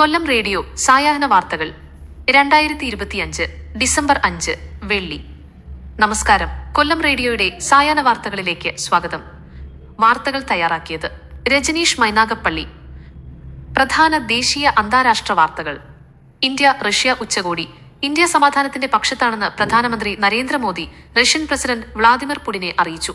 കൊല്ലം radio സായാഹ്ന വാർത്തകൾ. രണ്ടായിരത്തി ഇരുപത്തിയഞ്ച് ഡിസംബർ അഞ്ച് വെള്ളി. നമസ്കാരം. കൊല്ലം റേഡിയോയുടെ സായാഹ്ന വാർത്തകളിലേക്ക് സ്വാഗതം. വാർത്തകൾ തയ്യാറാക്കിയത് രജനീഷ് മൈനാഗപ്പള്ളി. പ്രധാന ദേശീയ അന്താരാഷ്ട്ര വാർത്തകൾ. ഇന്ത്യ റഷ്യ ഉച്ചകോടി. ഇന്ത്യ സമാധാനത്തിന്റെ പക്ഷത്താണെന്ന് പ്രധാനമന്ത്രി നരേന്ദ്രമോദി റഷ്യൻ പ്രസിഡന്റ് വ്ളാദിമിർ പുടിനെ അറിയിച്ചു.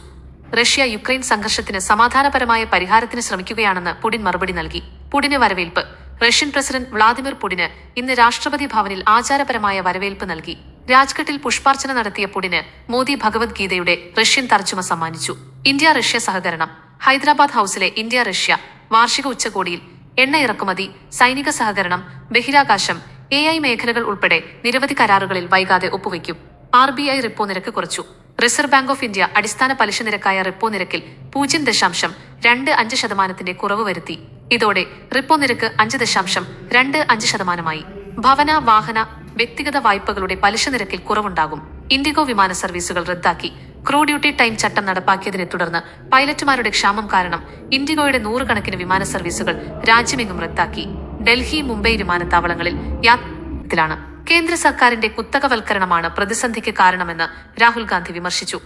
റഷ്യ യുക്രൈൻ സംഘർഷത്തിന് സമാധാനപരമായ പരിഹാരത്തിന് ശ്രമിക്കുകയാണെന്ന് പുടിൻ മറുപടി നൽകി. പുടിന് വരവേൽപ്പ്. റഷ്യൻ പ്രസിഡന്റ് വ്ളാദിമിർ പുടിന് ഇന്ന് രാഷ്ട്രപതി ഭവനിൽ ആചാരപരമായ വരവേൽപ്പ് നൽകി. രാജ്ഘട്ടിൽ പുഷ്പാർച്ചന നടത്തിയ പുടിന് മോദി ഭഗവത്ഗീതയുടെ റഷ്യൻ തർജമ സമ്മാനിച്ചു. ഇന്ത്യ റഷ്യ സഹകരണം. ഹൈദരാബാദ് ഹൌസിലെ ഇന്ത്യ റഷ്യ വാർഷിക ഉച്ചകോടിയിൽ എണ്ണ ഇറക്കുമതി സൈനിക സഹകരണം ബഹിരാകാശം എ ഐ മേഖലകൾ ഉൾപ്പെടെ നിരവധി കരാറുകളിൽ വൈകാതെ ഒപ്പുവയ്ക്കും. ആർ ബി ഐ റിപ്പോ നിരക്ക് കുറച്ചു. റിസർവ് ബാങ്ക് ഓഫ് ഇന്ത്യ അടിസ്ഥാന പലിശ നിരക്കായ റിപ്പോ നിരക്കിൽ പൂജ്യം ദശാംശം രണ്ട് അഞ്ച് ശതമാനത്തിന്റെ കുറവ് വരുത്തി. ഇതോടെ റിപ്പോ നിരക്ക് അഞ്ച് ദശാംശം രണ്ട് അഞ്ച് ശതമാനമായി. ഭവന വാഹന വ്യക്തിഗത വായ്പകളുടെ പലിശ നിരക്കിൽ കുറവുണ്ടാകും. ഇൻഡിഗോ വിമാന സർവീസുകൾ റദ്ദാക്കി. ക്രൂ ഡ്യൂട്ടി ടൈം ചട്ടം നടപ്പാക്കിയതിനെ തുടർന്ന് പൈലറ്റുമാരുടെ ക്ഷാമം കാരണം ഇൻഡിഗോയുടെ നൂറുകണക്കിന് വിമാന സർവീസുകൾ രാജ്യമെങ്ങും റദ്ദാക്കി. ഡൽഹി മുംബൈ വിമാനത്താവളങ്ങളിൽ യാത്രത്തിലാണ്. കേന്ദ്ര സർക്കാരിന്റെ കുത്തകവൽക്കരണമാണ് പ്രതിസന്ധിക്ക് കാരണമെന്ന് രാഹുൽ ഗാന്ധി വിമർശിച്ചു.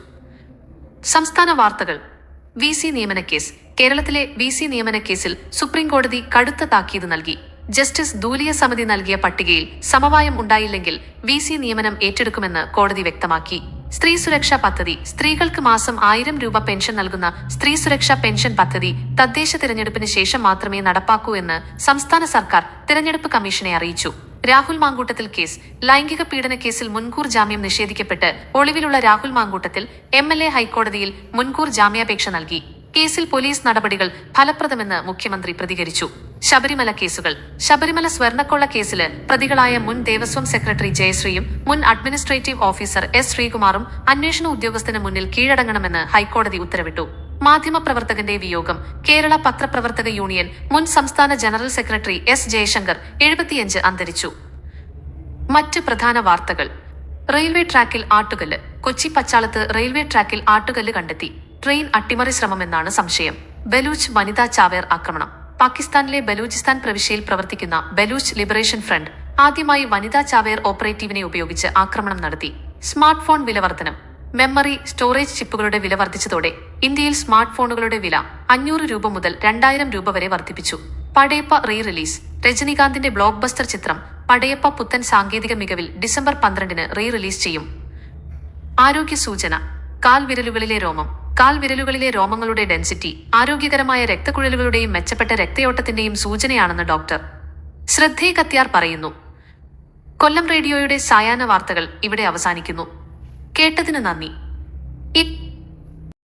സംസ്ഥാന വാർത്തകൾ. വി സി നിയമന കേസ്. കേരളത്തിലെ വി സി നിയമന കേസിൽ സുപ്രീം കോടതി കടുത്ത താക്കീത് നൽകി. ജസ്റ്റിസ് ദൂലിയ സമിതി നൽകിയ പട്ടികയിൽ സമവായം ഉണ്ടായില്ലെങ്കിൽ വി സി നിയമനം ഏറ്റെടുക്കുമെന്ന് കോടതി വ്യക്തമാക്കി. സ്ത്രീ സുരക്ഷാ പദ്ധതി സ്ത്രീകൾക്ക് മാസം ആയിരം രൂപ പെൻഷൻ നൽകുന്ന സ്ത്രീ സുരക്ഷാ പെൻഷൻ പദ്ധതി തദ്ദേശ തിരഞ്ഞെടുപ്പിന് ശേഷം മാത്രമേ നടപ്പാക്കൂ എന്ന് സംസ്ഥാന സർക്കാർ തിരഞ്ഞെടുപ്പ് കമ്മീഷനെ അറിയിച്ചു. രാഹുൽ മാങ്കൂട്ടത്തിൽ കേസ്. ലൈംഗിക പീഡന കേസിൽ മുൻകൂർ ജാമ്യം നിഷേധിക്കപ്പെട്ട് ഒളിവിലുള്ള Rahul Mamkootathil M L A ഹൈക്കോടതിയിൽ മുൻകൂർ ജാമ്യാപേക്ഷ നൽകി. കേസിൽ പോലീസ് നടപടികൾ ഫലപ്രദമെന്ന് മുഖ്യമന്ത്രി പ്രതികരിച്ചു. ശബരിമല കേസുകൾ. ശബരിമല സ്വർണക്കൊള്ള കേസിൽ പ്രതികളായ മുൻ ദേവസ്വം സെക്രട്ടറി ജയശ്രീയും മുൻ അഡ്മിനിസ്ട്രേറ്റീവ് ഓഫീസർ എസ് ശ്രീകുമാറും അന്വേഷണ ഉദ്യോഗസ്ഥന് മുന്നിൽ കീഴടങ്ങണമെന്ന് ഹൈക്കോടതി ഉത്തരവിട്ടു. മാധ്യമപ്രവർത്തകന്റെ വിയോഗം. കേരള പത്രപ്രവർത്തക യൂണിയൻ മുൻ സംസ്ഥാന ജനറൽ സെക്രട്ടറി എസ് ജയശങ്കർ എഴുപത്തിയഞ്ച് അന്തരിച്ചു. മറ്റ് പ്രധാന വാർത്തകൾ. റെയിൽവേ ട്രാക്കിൽ ആട്ടുകല്ല്. കൊച്ചി പച്ചാളത്ത് റെയിൽവേ ട്രാക്കിൽ ആട്ടുകല്ല് കണ്ടെത്തി. ട്രെയിൻ അട്ടിമറി ശ്രമമെന്നാണ് സംശയം. ബലൂച്ച് വനിതാ ചാവേർ ആക്രമണം. പാകിസ്ഥാനിലെ ബലൂചിസ്ഥാൻ പ്രവിശ്യയിൽ പ്രവർത്തിക്കുന്ന ബലൂച്ച് ലിബറേഷൻ ഫ്രണ്ട് ആദ്യമായി വനിതാ ചാവേർ ഓപ്പറേറ്റീവിനെ ഉപയോഗിച്ച് ആക്രമണം നടത്തി. സ്മാർട്ട് ഫോൺ വില വർധനം മെമ്മറി സ്റ്റോറേജ് ചിപ്പുകളുടെ വില വർദ്ധിച്ചതോടെ ഇന്ത്യയിൽ സ്മാർട്ട് ഫോണുകളുടെ വില അഞ്ഞൂറ് രൂപ മുതൽ രണ്ടായിരം രൂപ വരെ വർദ്ധിപ്പിച്ചു. പടയപ്പ റീ റിലീസ് രജനീകാന്തിന്റെ ബ്ലോക്ക് ബസ്റ്റർ ചിത്രം പടയപ്പ പുത്തൻ സാങ്കേതിക മികവിൽ ഡിസംബർ പന്ത്രണ്ടിന് റീ റിലീസ് ചെയ്യും. ആരോഗ്യ സൂചന. കാൽവിരലുകളിലെ രോമം. കാൽവിരലുകളിലെ രോമങ്ങളുടെ ഡെൻസിറ്റി ആരോഗ്യകരമായ രക്തക്കുഴലുകളുടെയും മെച്ചപ്പെട്ട രക്തയോട്ടത്തിന്റെയും സൂചനയാണെന്ന് ഡോക്ടർ. ശ്രദ്ധേ കത്യാർ പറയുന്നു. കൊല്ലം റേഡിയോയുടെ സായാഹ്ന വാർത്തകൾ ഇവിടെ അവസാനിക്കുന്നു. കേട്ടതിന് നന്ദി.